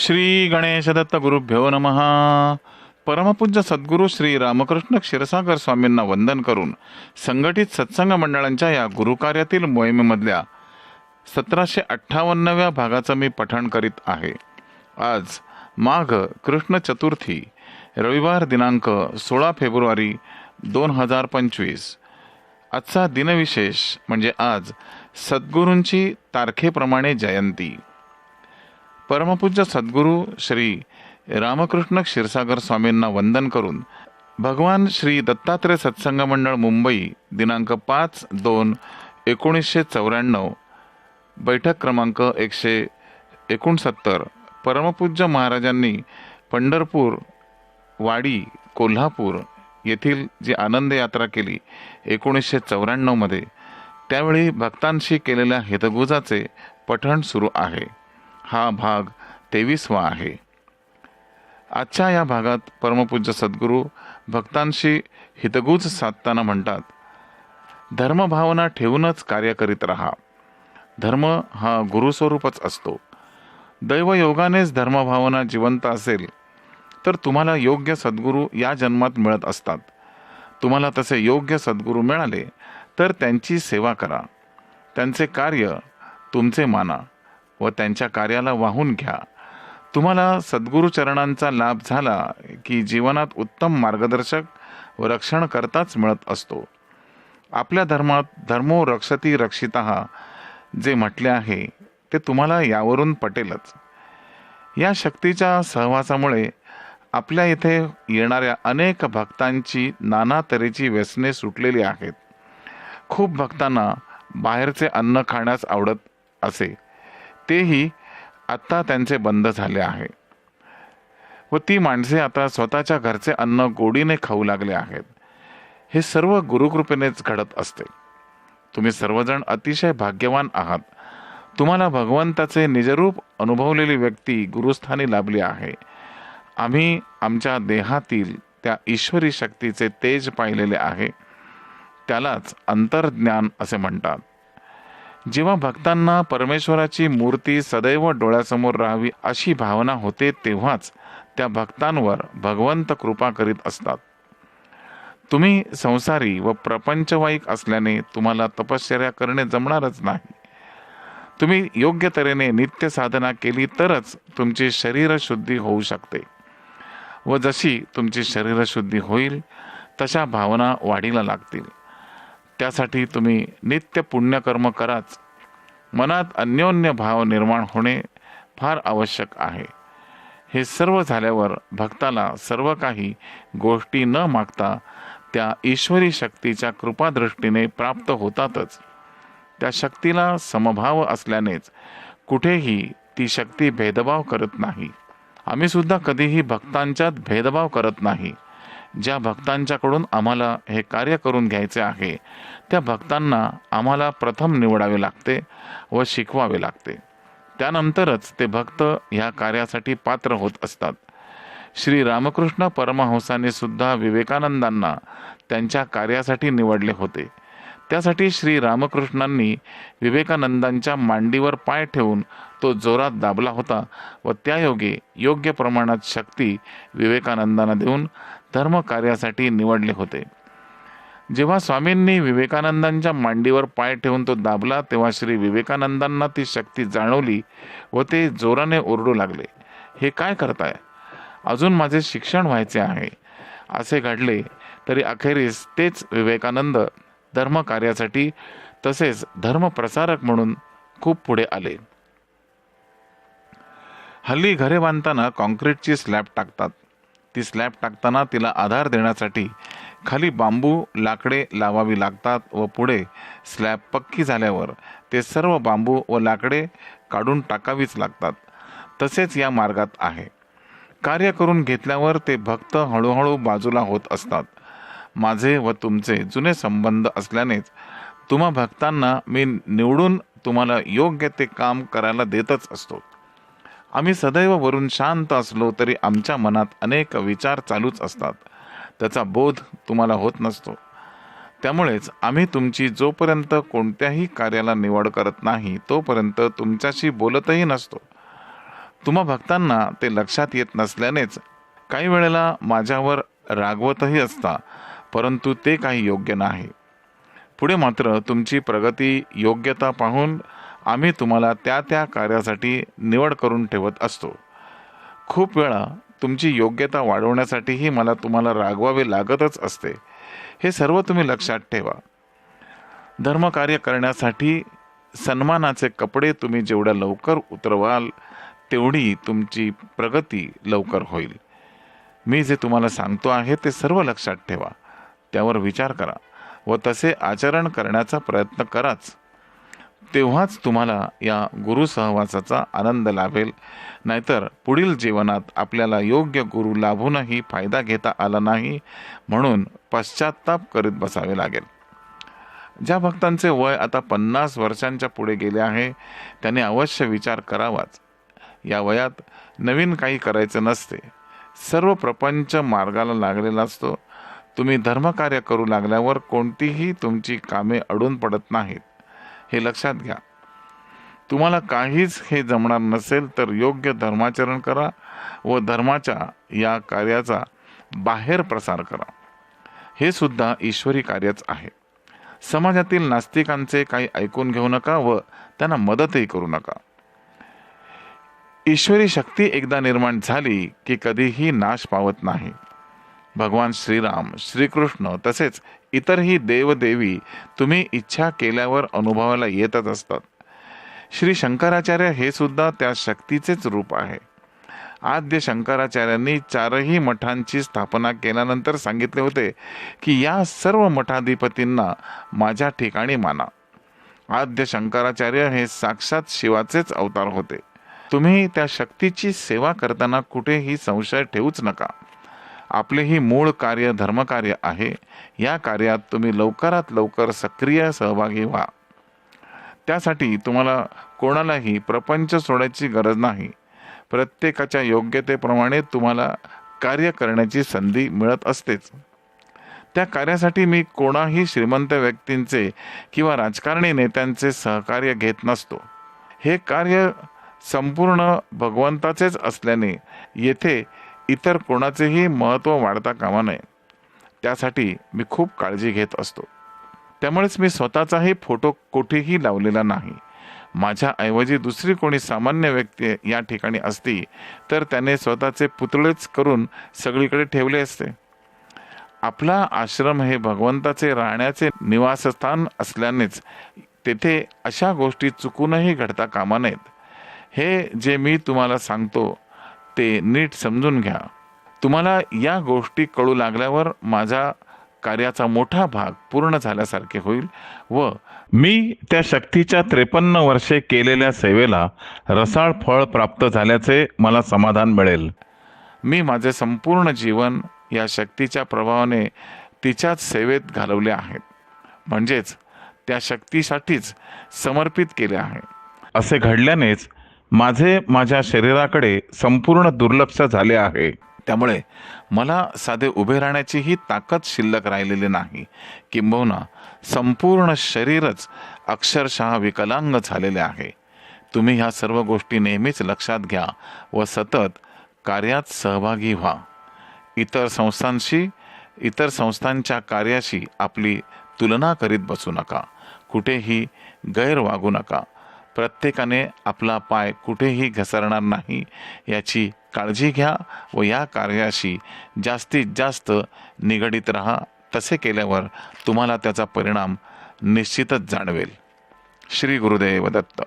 श्री गणेश दत्त गुरुभ्यो नमः। परमपूज्य सद्गुरू श्री रामकृष्ण क्षीरसागर स्वामींना वंदन करून संघटित सत्संग मंडळांच्या या गुरुकार्यातील मोहिमेमधल्या सतराशे अठ्ठावन्नव्या भागाचं मी पठण करीत आहे. आज माघ कृष्ण चतुर्थी रविवार दिनांक सोळा फेब्रुवारी दोन हजार पंचवीस. आजचा दिनविशेष म्हणजे आज सद्गुरूंची तारखेप्रमाणे जयंती. परमपूज्य सद्गुरू श्री रामकृष्ण क्षीरसागर स्वामींना वंदन करून भगवान श्री दत्तात्रय सत्संग मंडळ मुंबई दिनांक पाच दोन एकोणीसशे चौऱ्याण्णव बैठक क्रमांक एकशे एकोणसत्तर. परमपूज्य महाराजांनी पंढरपूर वाडी कोल्हापूर येथील जी आनंद यात्रा केली एकोणीसशे चौऱ्याण्णवमध्ये त्यावेळी भक्तांशी केलेल्या हितगुजाचे पठण सुरू आहे. हा भाग तेवीसवा आहे. आजच्या या भागात परमपूज्य सद्गुरू भक्तांशी हितगुज साधताना म्हणतात धर्मभावना ठेवूनच कार्य करीत राहा. धर्म हा गुरुस्वरूपच असतो. दैवयोगानेच धर्मभावना जिवंत असेल तर तुम्हाला योग्य सद्गुरू या जन्मात मिळत असतात. तुम्हाला तसे योग्य सद्गुरू मिळाले तर त्यांची सेवा करा. त्यांचे कार्य तुमचे माना. व त्यांच्या कार्याला वाहून घ्या. तुम्हाला सद्गुरुचरणांचा लाभ झाला की जीवनात उत्तम मार्गदर्शक व रक्षणकर्ताच मिळत असतो. आपल्या धर्मात धर्मो रक्षती रक्षिता जे म्हटले आहे ते तुम्हाला यावरून पटेलच. या शक्तीच्या सहवासामुळे आपल्या इथे येणाऱ्या अनेक भक्तांची नाना तऱ्हेची व्यसने सुटलेली आहेत. खूप भक्तांना बाहेरचे अन्न खाण्यास आवडत असे. तेही आत्ता त्यांचे बंद झाले आहे. व ती माणसे आता स्वतःच्या घरचे अन्न गोडीने खाऊ लागले आहेत. हे सर्व गुरुकृपेनेच घडत असते. तुम्ही सर्वजण अतिशय भाग्यवान आहात. तुम्हाला भगवंताचे निजरूप अनुभवलेली व्यक्ती गुरुस्थानी लाभली आहे. आम्ही आमच्या देहातील त्या ईश्वरी शक्तीचे तेज पाहिलेले आहे. त्यालाच अंतर्ज्ञान असे म्हणतात. जेव्हा भक्तांना परमेश्वराची मूर्ती सदैव डोळ्यासमोर राहावी अशी भावना होते तेव्हाच त्या भक्तांवर भगवंत कृपा करीत असतात. तुम्ही संसारी व प्रपंचवाईक असल्याने तुम्हाला तपश्चर्या करणे जमणारच नाही. तुम्ही योग्य तऱ्हेने नित्य साधना केली तरच तुमची शरीरशुद्धी होऊ शकते. व जशी तुमची शरीरशुद्धी होईल तशा भावना वाढीला लागतील. त्यासाठी तुम्ही नित्य पुण्यकर्म कराच. मनात अन्योन्य भाव निर्माण होणे फार आवश्यक आहे. हे सर्व झाल्यावर भक्ताला सर्व काही गोष्टी न मागता त्या ईश्वरी शक्तीच्या कृपादृष्टीने प्राप्त होतातच. त्या शक्तीला समभाव असल्यानेच कुठेही ती शक्ती भेदभाव करत नाही. आम्हीसुद्धा कधीही भक्तांच्यात भेदभाव करत नाही. ज्या भक्तांच्याकडून आम्हाला हे कार्य करून घ्यायचे आहे त्या भक्तांना आम्हाला प्रथम निवडावे लागते व शिकवावे लागते. त्यानंतरच ते भक्त ह्या कार्यासाठी पात्र होत असतात. श्री रामकृष्ण परमहंसाने सुद्धा विवेकानंदांना त्यांच्या कार्यासाठी निवडले होते. त्यासाठी श्री रामकृष्णांनी विवेकानंदांच्या मांडीवर पाय ठेवून तो जोरात दाबला होता व त्यायोगे योग्य प्रमाणात शक्ती विवेकानंदांना देऊन धर्म कार्यासाठी निवडले होते. जेव्हा स्वामींनी विवेकानंदांच्या मांडीवर पाय ठेवून तो दाबला तेव्हा श्री विवेकानंदांना ती शक्ती जाणवली व ते जोराने ओरडू लागले. हे काय करताय? अजून माझे शिक्षण व्हायचे आहे. असे घडले तरी अखेरीस तेच विवेकानंद धर्म कार्यासाठी तसेच धर्मप्रसारक म्हणून खूप पुढे आले. हल्ली घरे बांधताना कॉन्क्रीटची स्लॅब टाकतात. ती स्लॅब टाकताना तिला आधार देण्यासाठी खाली बांबू लाकडे लावावी लागतात व पुढे स्लॅब पक्की झाल्यावर ते सर्व बांबू व लाकडे काढून टाकावीच लागतात. तसेच या मार्गात आहे. कार्य करून घेतल्यावर ते भक्त हळूहळू बाजूला होत असतात. माझे व तुमचे जुने संबंध असल्यानेच तुम्हा भक्तांना मी निवडून तुम्हाला योग्य ते काम करायला देतच असतो. आम्ही सदैव वरून शांत असलो तरी आमच्या मनात अनेक विचार चालूच असतात. त्याचा बोध तुम्हाला होत नसतो. त्यामुळेच आम्ही तुमची जोपर्यंत कोणत्याही कार्याला निवड करत नाही तोपर्यंत तुमच्याशी बोलतही नसतो. तुम्हा भक्तांना ते लक्षात येत नसल्यानेच काही वेळेला माझ्यावर रागवतही असता परंतु ते काही योग्य नाही. पुढे मात्र तुमची प्रगती योग्यता पाहून आम्ही तुम्हाला त्या त्या कार्यासाठी निवड करून ठेवत असतो. खूप वेळा तुमची योग्यता वाढवण्यासाठीही मला तुम्हाला रागवावे लागतच असते. हे सर्व तुम्ही लक्षात ठेवा. धर्मकार्य करण्यासाठी सन्मानाचे कपडे तुम्ही जेवढ्या लवकर उतरवाल तेवढी तुमची प्रगती लवकर होईल. मी जे तुम्हाला सांगतो आहे ते सर्व लक्षात ठेवा. त्यावर विचार करा व तसे आचरण करण्याचा प्रयत्न कराच. तेव्हाच तुम्हाला या गुरु सहवासाचा आनंद लाभेल. नाहीतर पुढील जीवनात आपल्याला योग्य गुरु लाभूनही फायदा घेता आला नाही म्हणून पश्चाताप करीत बसावे लागेल. ज्या भक्तांचे वय आता पन्नास वर्षांच्या पुढे गेले आहे त्याने अवश्य विचार करावाच. या वयात नवीन काही करायचं नसते. सर्व प्रपंच मार्गाला लागलेला असतो. तुम्ही धर्मकार्य करू लागल्यावर कोणतीही तुमची कामे अडून पडत नाहीत. हे लक्षात घ्या. तुम्हाला काहीच हे जमणार नसेल तर योग्य धर्माचरण करा व धर्माच्या या कार्याचा बाहेर प्रसार करा. हे सुद्धा ईश्वरी कार्यच आहे. समाजातील नास्तिकांचे काही ऐकून घेऊ नका व त्यांना मदतही करू नका. ईश्वरी शक्ती एकदा निर्माण झाली की कधीही नाश पावत नाही. भगवान श्रीराम श्रीकृष्ण तसेच इतरही देवदेवी तुम्ही इच्छा केल्यावर अनुभवाला येतच असतात. श्री शंकराचार्य हे सुद्धा त्या शक्तीचेच रूप आहे. आद्य शंकराचार्यांनी चारही मठांची स्थापना केल्यानंतर सांगितले होते की या सर्व मठाधिपतींना माझ्या ठिकाणी माना. आद्य शंकराचार्य हे साक्षात शिवाचेच अवतार होते. तुम्ही त्या शक्तीची सेवा करताना कुठेही संशय ठेवूच नका. आपले ही मूळ कार्य धर्मकार्य आहे. या कार्यात तुम्ही लवकरात लवकर सक्रिय सहभागी व्हा. त्यासाठी तुम्हाला कोणालाही प्रपंच सोडायची गरज नाही. प्रत्येकाच्या योग्यतेप्रमाणे तुम्हाला कार्य करण्याची संधी मिळत असतेच. त्या कार्यासाठी मी कोणाही श्रीमंत व्यक्तींचे किंवा राजकारणी नेत्यांचे सहकार्य घेत नसतो. हे कार्य संपूर्ण भगवंताचेच असल्याने येथे इतर कोणाचेही महत्त्व वाढता कामा नये. त्यासाठी मी खूप काळजी घेत असतो. त्यामुळेच मी स्वतःचाही फोटो कुठेही लावलेला नाही. माझ्या ऐवजी दुसरी कोणी सामान्य व्यक्ती या ठिकाणी असती तर त्याने स्वतःचे पुतळेच करून सगळीकडे ठेवले असते. आपला आश्रम हे भगवंताचे राहण्याचे निवासस्थान असल्यानेच तेथे अशा गोष्टी चुकूनही घडता कामा नयेत. हे जे मी तुम्हाला सांगतो ते नीट समजून घ्या. तुम्हाला या गोष्टी कळू लागल्यावर माझ्या कार्याचा मोठा भाग पूर्ण झाल्यासारखे होईल व मी त्या शक्तीच्या त्रेपन्न वर्षे केलेल्या सेवेला रसाळ फळ प्राप्त झाल्याचे मला समाधान मिळेल. मी माझे संपूर्ण जीवन या शक्तीच्या प्रभावाने तिच्याच सेवेत घालवले आहेत म्हणजेच त्या शक्तीसाठीच समर्पित केले आहे. असे घडल्यानेच माझे माझ्या शरीराकडे संपूर्ण दुर्लक्ष झाले आहे. त्यामुळे मला साधे उभे राहण्याचीही ताकद शिल्लक राहिलेली नाही. किंबहुना संपूर्ण शरीरच अक्षरशः विकलांग झालेले आहे. तुम्ही ह्या सर्व गोष्टी नेहमीच लक्षात घ्या व सतत कार्यात सहभागी व्हा. इतर संस्थांशी इतर संस्थांच्या कार्याशी आपली तुलना करीत बसू नका. कुठेही गैर वागू नका. प्रत्येकाने आपला पाय कुठेही घसरणार नाही. याची काळजी घ्या व या कार्याशी जास्तीत जास्त निगडीत राहा. तसे केल्यावर तुम्हाला त्याचा परिणाम निश्चितच जाणवेल. श्री गुरुदेव दत्त.